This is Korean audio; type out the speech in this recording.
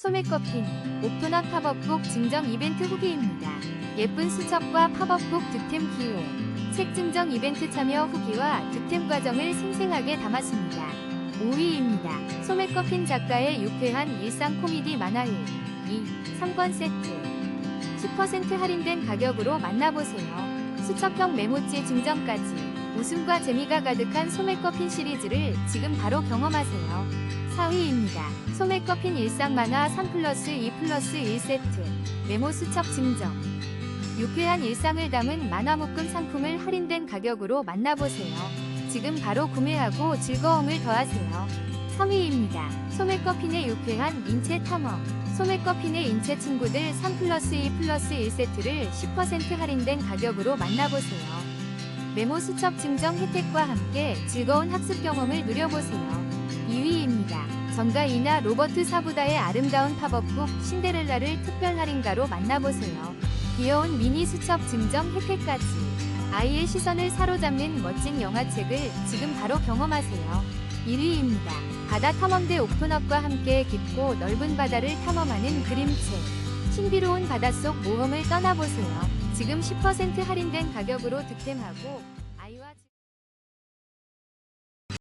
소매커핀 오픈업 팝업북 증정 이벤트 후기입니다. 예쁜 수첩과 팝업북 득템 기호 책 증정 이벤트 참여 후기와 득템 과정을 생생하게 담았습니다. 5위입니다. 소매커핀 작가의 유쾌한 일상 코미디 만화일 2. 3권 세트 10% 할인된 가격으로 만나보세요. 수첩형 메모지 증정까지 웃음과 재미가 가득한 소매커핀 시리즈를 지금 바로 경험하세요. 4위입니다. 소매 커핀 일상 만화 3 플러스 2 플러스 1세트 메모 수첩 증정 유쾌한 일상을 담은 만화 묶음 상품을 할인된 가격으로 만나보세요. 지금 바로 구매하고 즐거움을 더하세요. 3위입니다. 소매 커핀의 유쾌한 인체 탐험 소매 커핀의 인체 친구들 3 플러스 2 플러스 1세트를 10% 할인된 가격으로 만나보세요. 메모 수첩 증정 혜택과 함께 즐거운 학습 경험을 누려보세요. 2위입니다. 정가이나 로버트 사부다의 아름다운 팝업북 신데렐라를 특별 할인가로 만나보세요. 귀여운 미니 수첩 증정 혜택까지 아이의 시선을 사로잡는 멋진 영화책을 지금 바로 경험하세요. 1위입니다. 바다 탐험대 오픈업과 함께 깊고 넓은 바다를 탐험하는 그림책 신비로운 바닷속 모험을 떠나보세요. 지금 10% 할인된 가격으로 득템하고